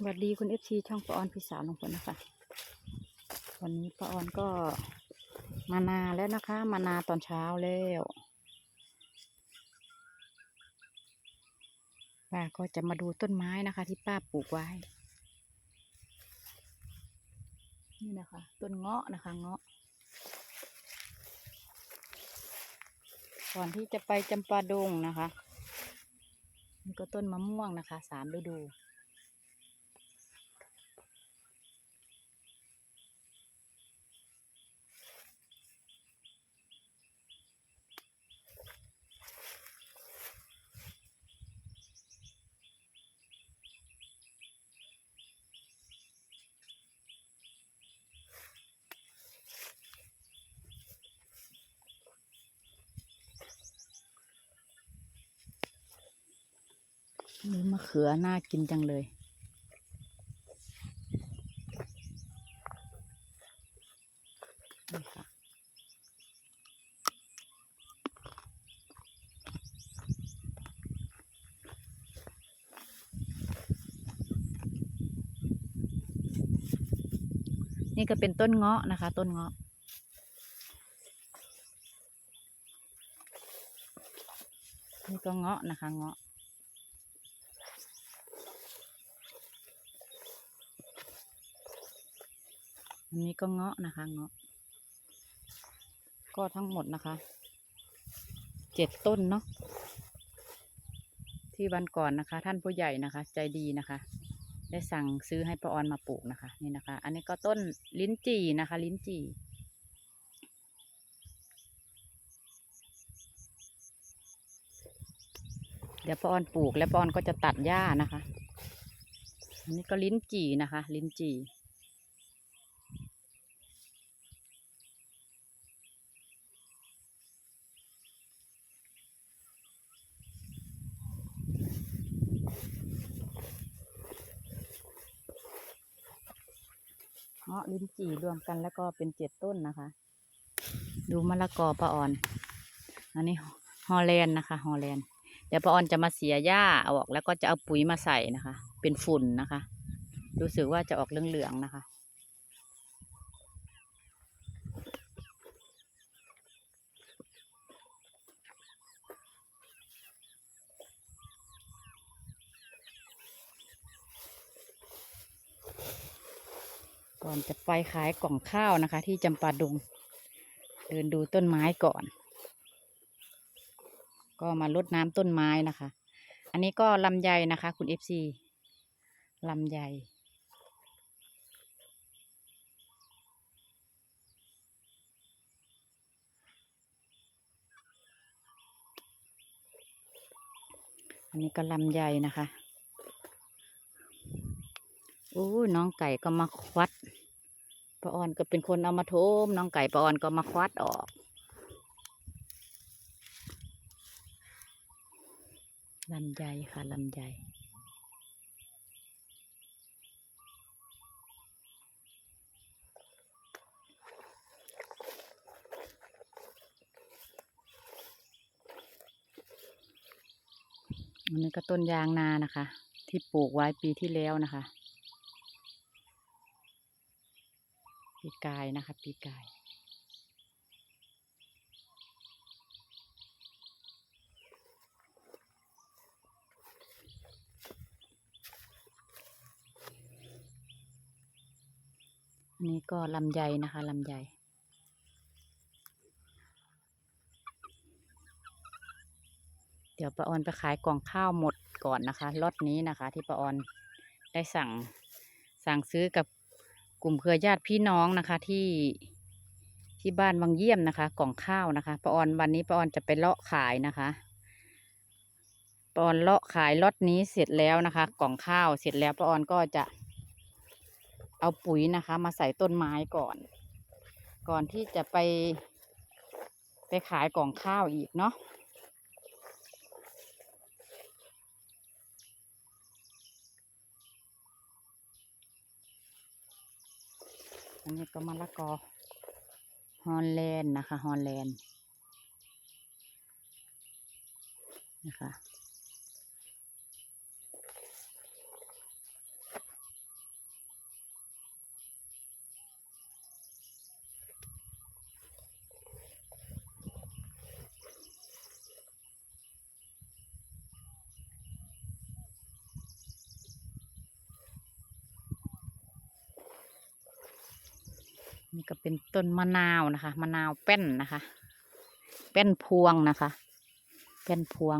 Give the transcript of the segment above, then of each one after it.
สวัสดีคุณเอฟซีช่องปออนพี่สาวลงพลนะคะ วันนี้ปออนก็มานาแล้วนะคะ มานาตอนเช้าแล้วป้าก็จะมาดูต้นไม้นะคะ ที่ป้าปลูกไว้ นี่นะคะ ต้นเงาะนะคะ เงาะ ก่อนที่จะไปจำปาดงนะคะนี่ก็ต้นมะม่วงนะคะ สามฤดู นี่มะเขือน่ากินจังเลย นี่ค่ะ นี่ก็เป็นต้นเงาะนะคะ ต้นเงาะนี่ก็เงาะนะคะเงาะ อันนี้ก็เงาะนะคะเงาะ ก็ทั้งหมดนะคะเจ็ดต้นเนาะที่วันก่อนนะคะ ท่านผู้ใหญ่นะคะ ใจดีนะคะ ได้สั่งซื้อให้ป้าออนมาปลูกนะคะ นี่นะคะ อันนี้ก็ต้นลิ้นจี่นะคะ ลิ้นจี่เดี๋ยวปอนปลูกแล้วปออนก็จะตัดหญ้านะคะ อันนี้ก็ลิ้นจี่นะคะ ลิ้นจี่ เงาะลิ้นจี่รวมกันแล้วก็เป็นเจ็ดต้นนะคะ ดูมะละกอปลาออน อันนี้ฮอลแลนด์นะคะฮอลแลนด์เดี๋ยวปลาออนจะมาเสียหญ้าออกแล้วก็จะเอาปุ๋ยมาใส่นะคะ เป็นฝุ่นนะคะ รู้สึกว่าจะออกเหลืองๆนะคะ ก่อนจะไปขายกล่องข้าวนะคะ ที่จำปาดง เดินดูต้นไม้ก่อน ก็มารดน้ำต้นไม้นะคะ อันนี้ก็ลำไยนะคะ คุณเอฟซีลำไยอันนี้ก็ลำไยนะคะโอ้น้องไก่ก็มาควัด ปาอ่อนก็เป็นคนเอามาทมน้องไก่ปาอ่อนก็มาควัดออก ลำไยค่ะลำไยอันนี้ก็ต้นยางนานะคะ ที่ปลูกไว้ปีที่แล้วนะคะ ปีกายนะคะ ปีกาย อันนี้ก็ลำไยนะคะลำไยเดี๋ยวป้าออนไปขายกล่องข้าวหมดก่อนนะคะล็อตนี้นะคะ ที่ป้าออนได้สั่งสั่งซื้อกับ กลุ่มเครือญาติพี่น้องนะคะที่ที่บ้านบางเยี่ยมนะคะ กล่องข้าวนะคะป้าออนวันนี้ป้าออนจะไปเลาะขายนะคะป้าออนเลาะขายล็อตนี้เสร็จแล้วนะคะ กล่องข้าวเสร็จแล้วป้าออนก็จะ เอาปุ๋ยนะคะ มาใส่ต้นไม้ก่อน ก่อนที่จะไป ไปขายกล่องข้าวอีกเนาะ อันนี้ก็มะละกอฮอลแลนด์นะคะฮอลแลนด์นะคะ นี่ก็เป็นต้นมะนาวนะคะ มะนาวแป้นนะคะ แป้นพวงนะคะ แป้นพวง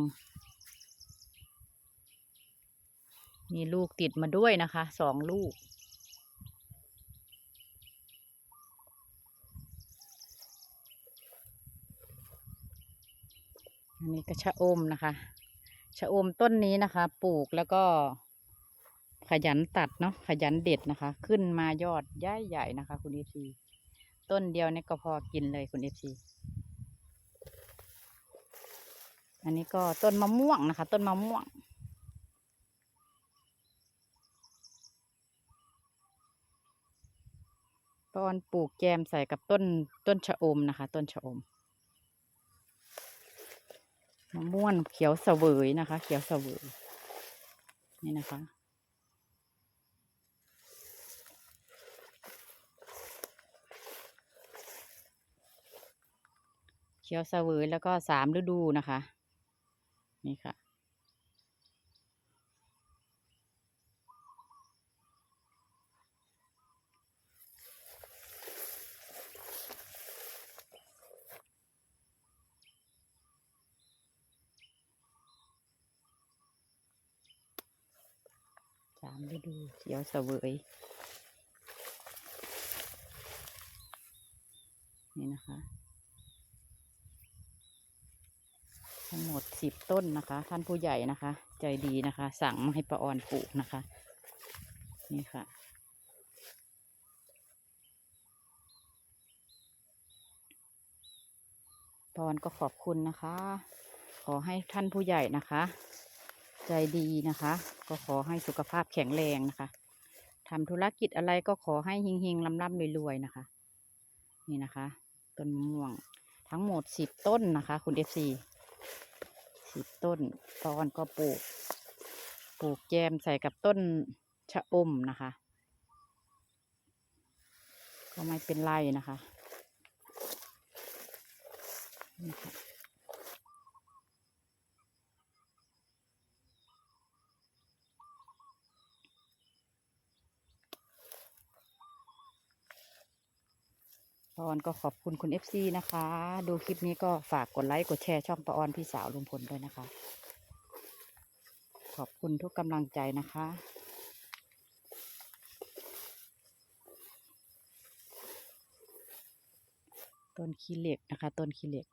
มีลูกติดมาด้วยนะคะ สองลูก อันนี้ก็ชะอมนะคะชะอมต้นนี้นะคะ ปลูกแล้วก็ขยันตัดเนาะขยันเด็ดนะคะ ขึ้นมายอดใหญ่ๆนะคะ คุณเอซี ต้นเดียวเนี่ยก็พอกินเลยคุณเอฟซีอันนี้ก็ต้นมะม่วงนะคะ ต้นมะม่วง ตอนปลูกแจมใส่กับต้นต้นชะอมนะคะ ต้นชะอมมะม่วงเขียวเสวยนะคะ เขียวเสวยนี่นะคะ ขียวเสวยแล้วก็สามฤดูนะคะ นี่ค่ะ สามฤดูเขียวเสวยนี่นะคะ ทั้งหมดสิบต้นนะคะ ท่านผู้ใหญ่นะคะ ใจดีนะคะ สั่งมาให้ป้าออนปลูกนะคะ นี่ค่ะป้าออนก็ขอบคุณนะคะ ขอให้ท่านผู้ใหญ่นะคะ ใจดีนะคะ ก็ขอให้สุขภาพแข็งแรงนะคะทำธุรกิจอะไรก็ขอให้เฮงๆลำๆรวยๆนะคะ นี่นะคะ ต้นมะม่วงทั้งหมดสิบต้นนะคะ คุณเอฟซี สิบต้น ตอนก็ปลูก ปลูกแยมใส่กับต้นชะอมนะคะ ก็ไม่เป็นไรนะคะ ปออนก็ขอบคุณคุณเอฟซีนะคะ ดูคลิปนี้ก็ฝากกดไลค์กดแชร์ช่องปออนพี่สาวลุงพลด้วยนะคะ ขอบคุณทุกกำลังใจนะคะ ต้นขี้เหล็กนะคะ ต้นขี้เหล็ก